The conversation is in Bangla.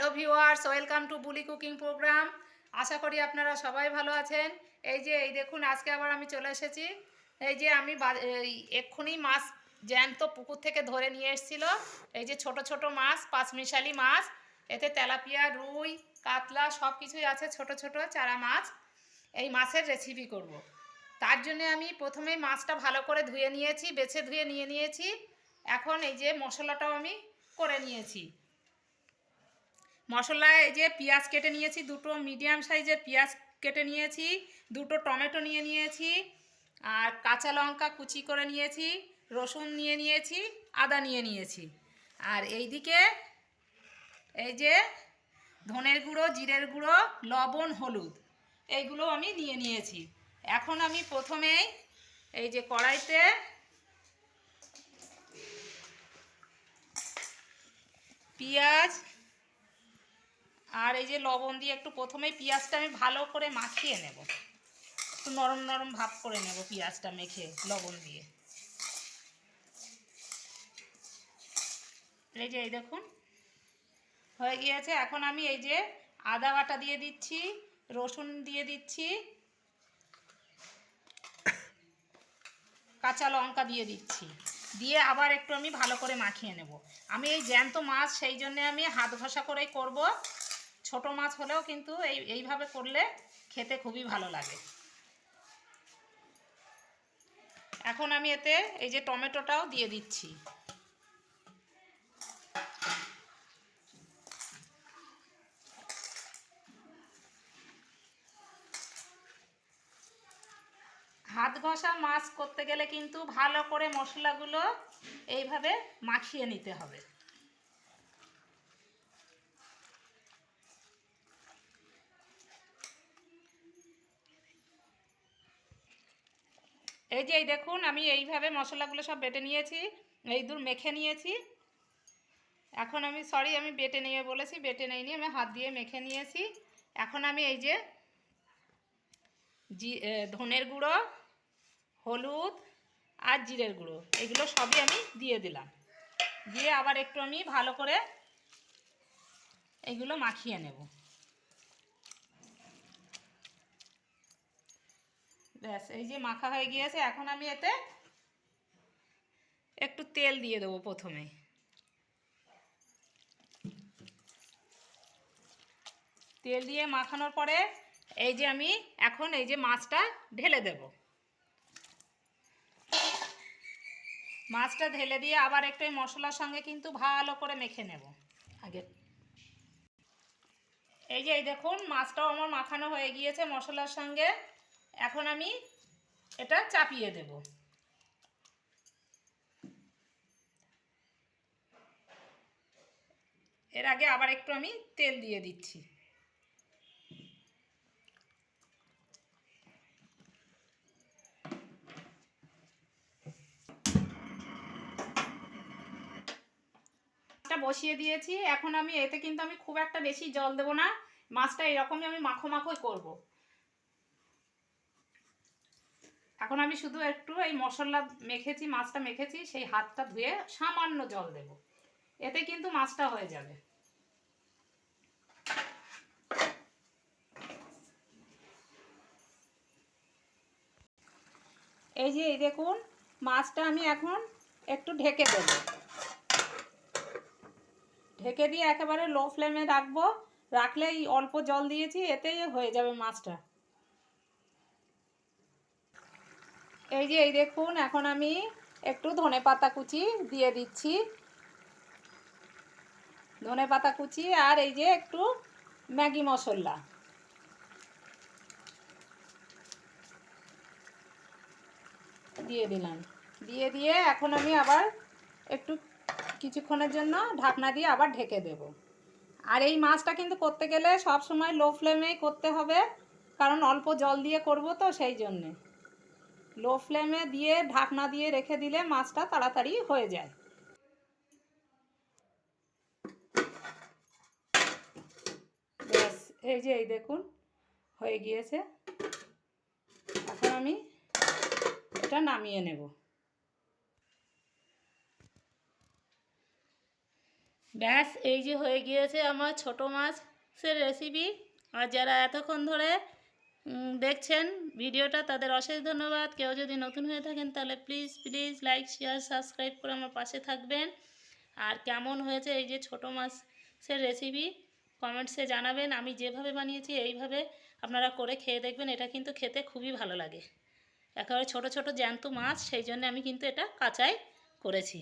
Hello viewers, welcome to Buli cooking program. আশা করি আপনারা সবাই ভালো আছেন। এই যে, এই দেখুন, আজকে আবার আমি চলে এসেছি। এই যে, আমি এক্ষুনি মাছ জ্যান্ত পুকুর থেকে ধরে নিয়ে এসেছিল। এই যে, ছোট ছোট মাছ, পাঁচমিশালি মাছ, এতে তেলাপিয়া, রুই, কাতলা, সব কিছুই আছে ছোট ছোট চারা মাছ। এই মাছের রেসিপি করব। তার জন্য আমি প্রথমেই মাছটা ভালো করে ধুয়ে নিয়েছি, বেছে ধুয়ে নিয়ে নিয়েছি। এখন এই যে, মশলাটাও আমি করে নিয়েছি। মশলায় এই যে পেঁয়াজ কেটে নিয়েছি, দুটো মিডিয়াম সাইজের পেঁয়াজ কেটে নিয়েছি, দুটো টমেটো নিয়ে নিয়েছি, আর কাঁচা লঙ্কা কুচি করে নিয়েছি, রসুন নিয়ে নিয়েছি, আদা নিয়ে নিয়েছি। আর এইদিকে এই যে ধনের গুঁড়ো, জিরের গুঁড়ো, লবণ, হলুদ, এইগুলো আমি নিয়ে নিয়েছি। এখন আমি প্রথমেই এই যে কড়াইতে পেঁয়াজ আর এই যে লবণ দিয়ে একটু প্রথমেই পেঁয়াজটা আমি ভালো করে মাখিয়ে নেব। একটু নরম নরম ভাব করে নেব পেঁয়াজটা মেখে, লবণ দিয়ে। এই যে, এই দেখুন, হয়ে গিয়েছে। এখন আমি এই যে আদা বাটা দিয়ে দিচ্ছি, রসুন দিয়ে দিচ্ছি, কাঁচা লঙ্কা দিয়ে দিচ্ছি। দিয়ে আবার একটু আমি ভালো করে মাখিয়ে নেব। আমি এই জ্যান্ত মাছ, সেই জন্যে আমি হাত ঘষা করেই করব। ছোট মাছ হলেও কিন্তু এই, এইভাবে করলে খেতে খুবই ভালো লাগে। এখন আমি এতে এই যে টমেটোটাও দিয়ে দিচ্ছি। হাত ঘষা মাছ করতে গেলে কিন্তু ভালো করে মশলাগুলো এইভাবে মাখিয়ে নিতে হবে। এই যে এই দেখুন, আমি এইভাবে মশলাগুলো সব বেটে নিয়েছি এই দূর মেখে নিয়েছি। এখন আমি সরি আমি বেটে নিয়ে বলেছি, বেটে নেই নিয়ে আমি হাত দিয়ে মেখে নিয়েছি। এখন আমি এই যে জি ধনের গুঁড়ো, হলুদ আর জিরের গুঁড়ো, এগুলো সবই আমি দিয়ে দিলাম। দিয়ে আবার একটু আমি ভালো করে এগুলো মাখিয়ে নেব। ব্যাস, এই যে মাখা হয়ে গিয়েছে, এখন আমি এতে একটু তেল দিয়ে দেবো প্রথমে। তেল দিয়ে মাখানোর পরে এই যে আমি এখন এই যে মাছটা ঢেলে দেব। মাছটা ঢেলে দিয়ে আবার একটু মশলার সঙ্গে কিন্তু ভালো করে মেখে নেব। আগে এই যে এই দেখুন, মাছটাও আমার মাখানো হয়ে গিয়েছে মশলার সঙ্গে। এখন আমি এটা চাপিয়ে দেব। এর আগে আবার একটু আমি তেল দিয়ে দিচ্ছি। বসিয়ে দিয়েছি। এখন আমি এতে কিন্তু আমি খুব একটা বেশি জল দেবো না। মাছটা এরকমই আমি মাখো মাখোই করব। এখন আমি শুধু একটু এই মশলা মেখেছি, মাছটা মেখেছি, সেই হাতটা ধুয়ে সামান্য জল দেব। এতে কিন্তু মাছটা হয়ে যাবে। এই যে এই দেখুন, মাছটা আমি এখন একটু ঢেকে দেবো। ঢেকে দিয়ে একেবারে লো ফ্লেমে রাখব। রাখলে এই অল্প জল দিয়েছি, এতেই হয়ে যাবে মাছটা। এই যে, এই দেখুন, এখন আমি একটু ধনে পাতা কুচি দিয়ে দিচ্ছি। ধনে পাতা কুচি আর এই যে একটু ম্যাগি মশলা। দিয়ে দিলাম। দিয়ে দিয়ে এখন আমি আবার একটু কিছুক্ষণের জন্য ঢাকনা দিয়ে আবার ঢেকে দেব। আর এই মাছটা কিন্তু করতে গেলে সব সময় লো ফ্লেমেই করতে হবে, কারণ অল্প জল দিয়ে করব তো সেই জন্যে। লো ফ্লেমে দিয়ে, ঢাকনা দিয়ে রেখে দিলে মাছটা তাড়াতাড়ি হয়ে যায়। ব্যাস, এই যে এই দেখুন, হয়ে গিয়েছে। এখন আমি এটা নামিয়ে নেব। ব্যাস, এই যে হয়ে গিয়েছে আমার ছোট মাছের রেসিপি আর যারা এতক্ষণ ধরে দেখছেন ভিডিওটা, তাদের অশেষ ধন্যবাদ। কেউ যদি নতুন হয়ে থাকেন, তাহলে please please like share subscribe করে আমার পাশে থাকবেন। আর কেমন হয়েছে এই যে ছোট মাছের রেসিপি কমেন্টসে জানাবেন। আমি যেভাবে বানিয়েছি, এইভাবে আপনারা করে খেয়ে দেখবেন। এটা কিন্তু খেতে খুবই ভালো লাগে। একেবারে ছোট ছোট জ্যান্ত মাছ, সেই জন্য আমি কিন্তু এটা কাঁচাই করেছি।